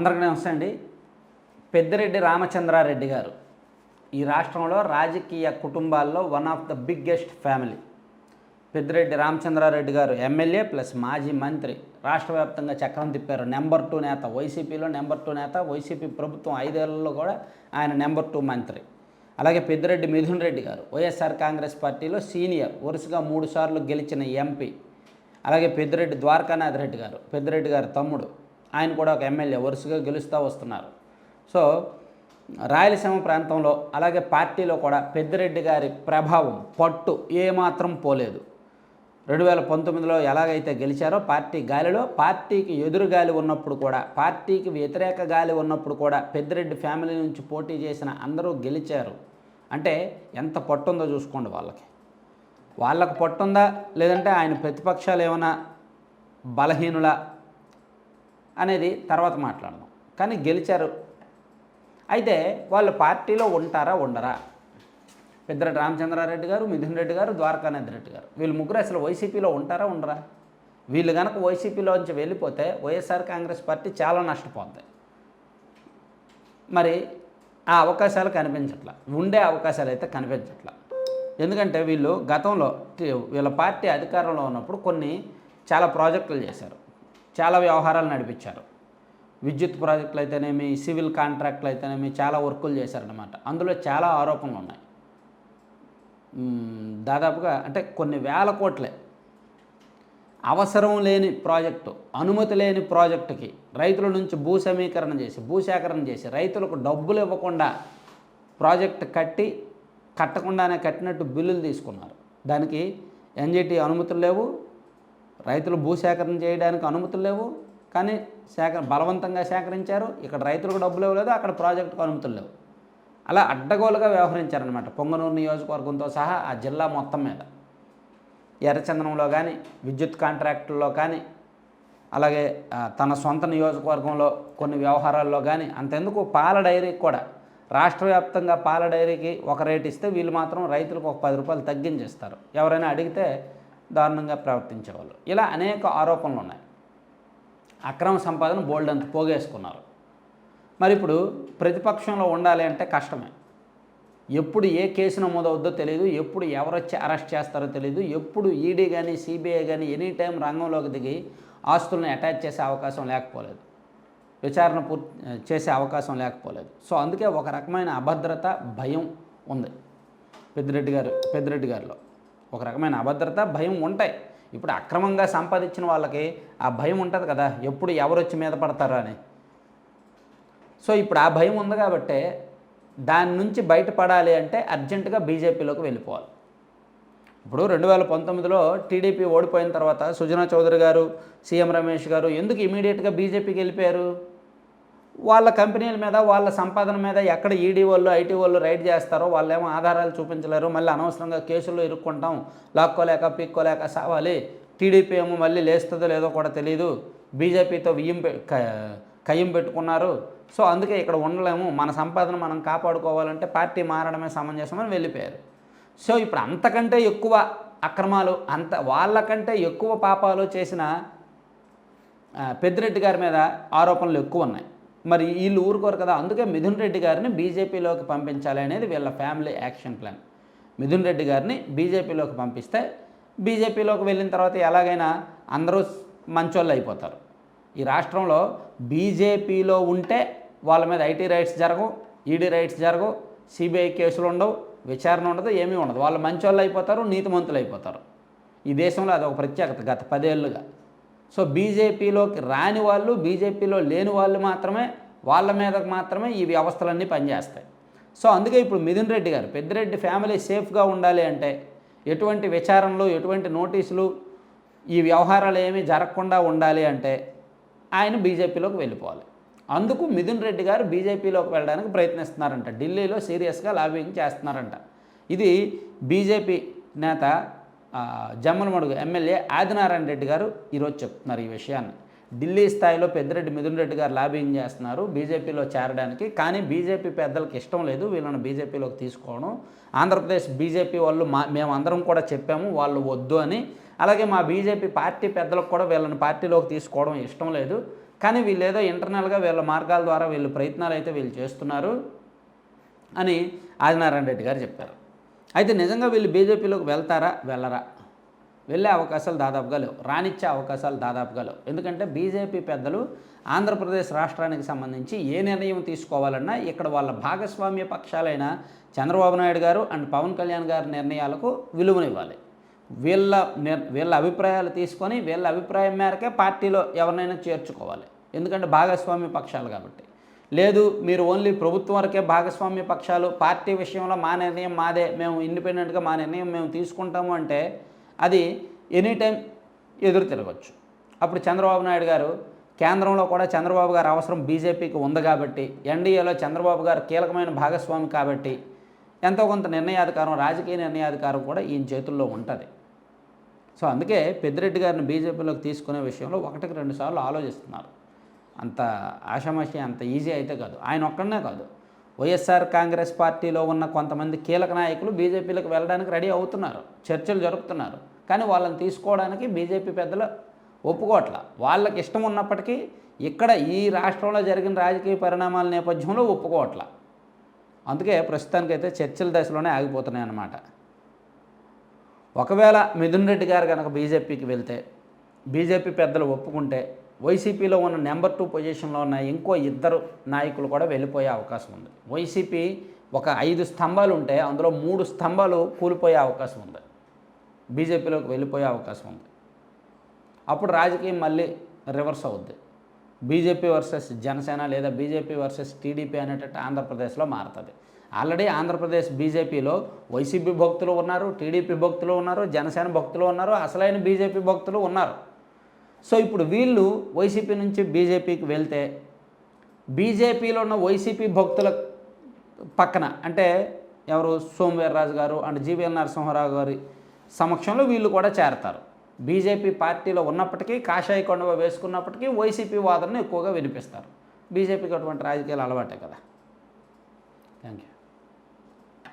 అందరికీ నమస్తే అండి. పెద్దిరెడ్డి రామచంద్రారెడ్డి గారు ఈ రాష్ట్రంలో రాజకీయ కుటుంబాల్లో one of the biggest family Peddireddy Ramachandra Reddy garu MLA plus మాజీ మంత్రి. రాష్ట్ర వ్యాప్తంగా చక్రం తిప్పారు. నెంబర్ టూ నేత వైసీపీలో నెంబర్ టూ నేత వైసీపీ ప్రభుత్వం ఐదేళ్ళలో కూడా ఆయన నెంబర్ టూ మంత్రి. అలాగే పెద్దిరెడ్డి మిథున్ రెడ్డి గారు వైఎస్ఆర్ కాంగ్రెస్ పార్టీలో సీనియర్ వరుసగా మూడు సార్లు గెలిచిన ఎంపీ అలాగే పెద్దిరెడ్డి ద్వారకానాథ్ రెడ్డి గారు పెద్దిరెడ్డి గారు తమ్ముడు. ఆయన కూడా ఒక ఎమ్మెల్యే వరుసగా గెలుస్తూ వస్తున్నారు. సో రాయలసీమ ప్రాంతంలో అలాగే పార్టీలో కూడా పెద్దిరెడ్డి గారి ప్రభావం పట్టు ఏమాత్రం పోలేదు. రెండు వేల పంతొమ్మిదిలో ఎలాగైతే గెలిచారో పార్టీ గాలిలో పార్టీకి ఎదురు గాలి ఉన్నప్పుడు కూడా పార్టీకి వ్యతిరేక గాలి ఉన్నప్పుడు కూడా పెద్దిరెడ్డి ఫ్యామిలీ నుంచి పోటీ చేసిన అందరూ గెలిచారు. అంటే ఎంత పట్టుందో చూసుకోండి వాళ్ళకి. వాళ్ళకు పట్టుందా? లేదంటే ఆయన ప్రతిపక్షాలు ఏమైనా బలహీనుల అనేది తర్వాత మాట్లాడదాం. కానీ గెలిచారు. అయితే వాళ్ళు పార్టీలో ఉంటారా ఉండరా? పెద్దరెడ్డి రామచంద్రారెడ్డి గారు మిథున్ రెడ్డి గారు ద్వారకానాథ్ రెడ్డి గారు. వీళ్ళు ముగ్గురు అసలు వైసీపీలో ఉంటారా ఉండరా? వీళ్ళు కనుక వైసీపీలోంచి వెళ్ళిపోతే వైఎస్ఆర్ కాంగ్రెస్ పార్టీ చాలా నష్టపోద్ది. మరి ఆ అవకాశాలు కనిపించట్లా? ఉండే అవకాశాలు అయితే కనిపించట్లా? ఎందుకంటే వీళ్ళు గతంలో వీళ్ళ పార్టీ అధికారంలో ఉన్నప్పుడు కొన్ని చాలా ప్రాజెక్టులు చేశారు. చాలా వ్యవహారాలు నడిపించారు. విద్యుత్ ప్రాజెక్టులు అయితేనేమి సివిల్ కాంట్రాక్ట్లు అయితేనేమి చాలా వర్కులు చేశారనమాట అందులో చాలా ఆరోపణలు ఉన్నాయి. దాదాపుగా అంటే కొన్ని వేల కోట్లే. అవసరం లేని ప్రాజెక్టు అనుమతి లేని ప్రాజెక్టుకి రైతుల నుంచి భూ సమీకరణ చేసి భూసేకరణ చేసి రైతులకు డబ్బులు ఇవ్వకుండా ప్రాజెక్ట్ కట్టి కట్టకుండానే కట్టినట్టు బిల్లులు తీసుకున్నారు. దానికి ఎన్జిటి అనుమతులు లేవు రైతులు భూసేకరణ చేయడానికి అనుమతులు లేవు. కానీ సేకరణ బలవంతంగా సేకరించారు. ఇక్కడ రైతులకు డబ్బులు ఇవ్వలేదు. అక్కడ ప్రాజెక్టుకు అనుమతులు లేవు. అలా అడ్డగోలుగా వ్యవహరించారనమాట పొంగనూరు నియోజకవర్గంతో సహా ఆ జిల్లా మొత్తం మీద. ఎర్రచందనంలో కానీ విద్యుత్ కాంట్రాక్టుల్లో కానీ అలాగే తన సొంత నియోజకవర్గంలో కొన్ని వ్యవహారాల్లో కానీ అంతెందుకు పాల డైరీకి కూడా. రాష్ట్ర వ్యాప్తంగా పాల డైరీకి ఒక రేటు ఇస్తే వీళ్ళు మాత్రం రైతులకు ఒక పది రూపాయలు తగ్గించేస్తారు. ఎవరైనా అడిగితే దారుణంగా ప్రవర్తించేవాళ్ళు. ఇలా అనేక ఆరోపణలు ఉన్నాయి. అక్రమ సంపాదన బోల్డ్ అంత పోగేసుకున్నారు. మరి ఇప్పుడు ప్రతిపక్షంలో ఉండాలి అంటే కష్టమే. ఎప్పుడు ఏ కేసు నమోదవుద్దో తెలియదు ఎప్పుడు ఎవరొచ్చి అరెస్ట్ చేస్తారో తెలియదు ఎప్పుడు ఈడీ కానీ సిబిఐ కానీ ఎనీ టైం రంగంలోకి దిగి ఆస్తులను అటాచ్ చేసే అవకాశం లేకపోలేదు. విచారణ పూర్తి చేసే అవకాశం లేకపోలేదు. సో అందుకే ఒక రకమైన అభద్రత భయం ఉంది. పెద్దిరెడ్డి గారు పెద్దిరెడ్డి గారిలో. ఒక రకమైన అభద్రత భయం ఉంటాయి. ఇప్పుడు అక్రమంగా సంపాదించిన వాళ్ళకి ఆ భయం ఉంటుంది కదా ఎప్పుడు ఎవరు వచ్చి మీద పడతారు అని. సో ఇప్పుడు ఆ భయం ఉంది కాబట్టి దాని నుంచి బయటపడాలి అంటే అర్జెంటుగా బీజేపీలోకి వెళ్ళిపోవాలి. ఇప్పుడు రెండు వేల పంతొమ్మిదిలో టీడీపీ ఓడిపోయిన తర్వాత సుజనా చౌదరి గారు సీఎం రమేష్ గారు ఎందుకు ఇమీడియట్గా బీజేపీకి వెళ్ళిపోయారు? వాళ్ళ కంపెనీల మీద వాళ్ళ సంపాదన మీద ఎక్కడ ఈడీ వాళ్ళు ఐటీ వాళ్ళు రైడ్ చేస్తారో వాళ్ళేమో ఆధారాలు చూపించలేరు. మళ్ళీ అనవసరంగా కేసుల్లో ఇరుక్కుంటాం. లాక్కోలేక పీక్కోలేక సావాలి. టీడీపీ ఏమో మళ్ళీ లేస్తుందో లేదో కూడా తెలియదు బీజేపీతో వియ్యం పె- కయ్యం పెట్టుకున్నారు. సో అందుకే ఇక్కడ ఉండలేము. మన సంపాదన మనం కాపాడుకోవాలంటే పార్టీ మారడమే సమంజసమని వెళ్ళిపోయారు. సో ఇప్పుడు అంతకంటే ఎక్కువ అక్రమాలు అంత వాళ్ళకంటే ఎక్కువ పాపాలు చేసిన పెద్దిరెడ్డి గారి మీద ఆరోపణలు ఎక్కువ ఉన్నాయి. మరి వీళ్ళు ఊరుకోరు కదా. అందుకే మిథున్ రెడ్డి గారిని బీజేపీలోకి పంపించాలి అనేది వీళ్ళ family action plan. Mithun Reddy గారిని బీజేపీలోకి పంపిస్తే బీజేపీలోకి వెళ్ళిన తర్వాత ఎలాగైనా అందరూ మంచోళ్ళు అయిపోతారు. ఈ రాష్ట్రంలో బీజేపీలో ఉంటే వాళ్ళ మీద ఐటీ రైట్స్ జరగవు ఈడీ రైట్స్ జరగవు సిబిఐ కేసులు ఉండవు విచారణ ఉండదు ఏమీ ఉండదు. వాళ్ళు మంచోళ్ళు అయిపోతారు నీతిమంతులు అయిపోతారు. ఈ దేశంలో అది ఒక ప్రత్యేకత. గత పదేళ్ళుగా సో బీజేపీలోకి రాని వాళ్ళు బీజేపీలో లేని వాళ్ళు మాత్రమే వాళ్ళ మీద మాత్రమే ఈ వ్యవస్థలన్నీ పనిచేస్తాయి. సో అందుకే ఇప్పుడు మిథున్ రెడ్డి గారు పెద్దిరెడ్డి ఫ్యామిలీ సేఫ్గా ఉండాలి అంటే ఎటువంటి విచారణలు ఎటువంటి నోటీసులు ఈ వ్యవహారాలు ఏమీ జరగకుండా ఉండాలి అంటే ఆయన బీజేపీలోకి వెళ్ళిపోవాలి. అందుకు మిథున్ రెడ్డి గారు బీజేపీలోకి వెళ్ళడానికి ప్రయత్నిస్తున్నారంట. ఢిల్లీలో సీరియస్గా లాబింగ్ చేస్తున్నారంట. ఇది బీజేపీ నేత జమ్మలమడుగు ఎమ్మెల్యే ఆదినారాయణ రెడ్డి గారు ఈరోజు చెప్తున్నారు ఈ విషయాన్ని. ఢిల్లీ స్థాయిలో పెద్దిరెడ్డి మిథున్ రెడ్డి గారు లాబింగ్ చేస్తున్నారు. బీజేపీలో చేరడానికి కానీ బీజేపీ పెద్దలకు ఇష్టం లేదు. వీళ్ళని బీజేపీలోకి తీసుకోవడం. ఆంధ్రప్రదేశ్ బీజేపీ వాళ్ళు మా మేమందరం కూడా చెప్పాము వాళ్ళు వద్దు అని. అలాగే మా బీజేపీ పార్టీ పెద్దలకు కూడా వీళ్ళని పార్టీలోకి తీసుకోవడం ఇష్టం లేదు. కానీ వీళ్ళు ఏదో ఇంటర్నల్గా వీళ్ళ మార్గాల ద్వారా వీళ్ళు ప్రయత్నాలు అయితే వీళ్ళు చేస్తున్నారు అని ఆదినారాయణ రెడ్డి గారు చెప్పారు. అయితే నిజంగా వీళ్ళు బీజేపీలోకి వెళ్తారా? వెళ్ళరా. వెళ్ళే అవకాశాలు దాదాపుగా లేవు. రానిచ్చే అవకాశాలు దాదాపుగా లేవు. ఎందుకంటే బీజేపీ పెద్దలు ఆంధ్రప్రదేశ్ రాష్ట్రానికి సంబంధించి ఏ నిర్ణయం తీసుకోవాలన్నా ఇక్కడ వాళ్ళ భాగస్వామ్య పక్షాలైన చంద్రబాబు నాయుడు గారు అండ్ పవన్ కళ్యాణ్ గారి నిర్ణయాలకు విలువనివ్వాలి. వీళ్ళ నిర్ వీళ్ళ అభిప్రాయాలు తీసుకొని వీళ్ళ అభిప్రాయం మేరకే పార్టీలో ఎవరినైనా చేర్చుకోవాలి. ఎందుకంటే భాగస్వామ్య పక్షాలు కాబట్టి. లేదు మీరు ఓన్లీ ప్రభుత్వం వరకే భాగస్వామ్య పక్షాలు పార్టీ విషయంలో మా నిర్ణయం మాదే మేము ఇండిపెండెంట్గా మా నిర్ణయం మేము తీసుకుంటాము అంటే అది ఎనీ టైం ఎదురు తిరగచ్చు. అప్పుడు చంద్రబాబు నాయుడు గారు కేంద్రంలో కూడా చంద్రబాబు గారు అవసరం బీజేపీకి ఉంది కాబట్టి ఎన్డీఏలో చంద్రబాబు గారు కీలకమైన భాగస్వామి కాబట్టి ఎంతో కొంత నిర్ణయాధికారం రాజకీయ నిర్ణయాధికారం కూడా ఈయన చేతుల్లో ఉంటుంది. సో అందుకే పెద్దిరెడ్డి గారిని బీజేపీలోకి తీసుకునే విషయంలో ఒకటికి రెండు సార్లు ఆలోచిస్తున్నారు. అంత ఆషామాషి అంత ఈజీ అయితే కాదు. ఆయన ఒక్కడనే కాదు. వైఎస్ఆర్ కాంగ్రెస్ పార్టీలో ఉన్న కొంతమంది కీలక నాయకులు బీజేపీలకు వెళ్ళడానికి రెడీ అవుతున్నారు. చర్చలు జరుపుతున్నారు. కానీ వాళ్ళని తీసుకోవడానికి బీజేపీ పెద్దలు ఒప్పుకోవట్ల. వాళ్ళకి ఇష్టం ఉన్నప్పటికీ ఇక్కడ ఈ రాష్ట్రంలో జరిగిన రాజకీయ పరిణామాల నేపథ్యంలో ఒప్పుకోవట్ల. అందుకే ప్రస్తుతానికైతే చర్చల దశలోనే ఆగిపోతున్నాయి అన్నమాట. ఒకవేళ మిథున్ రెడ్డి గారు కనుక బీజేపీకి వెళ్తే బీజేపీ పెద్దలు ఒప్పుకుంటే వైసీపీలో ఉన్న నెంబర్ టూ పొజిషన్లో ఉన్న ఇంకో ఇద్దరు నాయకులు కూడా వెళ్ళిపోయే అవకాశం ఉంది. వైసీపీ ఒక ఐదు స్తంభాలు ఉంటే అందులో మూడు స్తంభాలు కూలిపోయే అవకాశం ఉంది. బీజేపీలోకి వెళ్ళిపోయే అవకాశం ఉంది. అప్పుడు రాజకీయం మళ్ళీ రివర్స్ అవుద్ది. బీజేపీ వర్సెస్ జనసేన లేదా బీజేపీ వర్సెస్ టీడీపీ అనేటట్టు ఆంధ్రప్రదేశ్లో మారుతుంది. ఆల్రెడీ ఆంధ్రప్రదేశ్ బీజేపీలో వైసీపీ భక్తులు ఉన్నారు టీడీపీ భక్తులు ఉన్నారు జనసేన భక్తులు ఉన్నారు అసలైన బీజేపీ భక్తులు ఉన్నారు. సో ఇప్పుడు వీళ్ళు వైసీపీ నుంచి బీజేపీకి వెళ్తే బీజేపీలో ఉన్న వైసీపీ భక్తుల పక్కన అంటే ఎవరు సోమవీర్రాజు గారు అండ్ జీవీఎల్ నరసింహారావు గారి సమక్షంలో వీళ్ళు కూడా చేరతారు. బీజేపీ పార్టీలో ఉన్నప్పటికీ కాషాయ కొండవ వేసుకున్నప్పటికీ వైసీపీ వాదనను ఎక్కువగా వినిపిస్తారు. బీజేపీకి అటువంటి రాజకీయాలు అలవాటే కదా. Thank you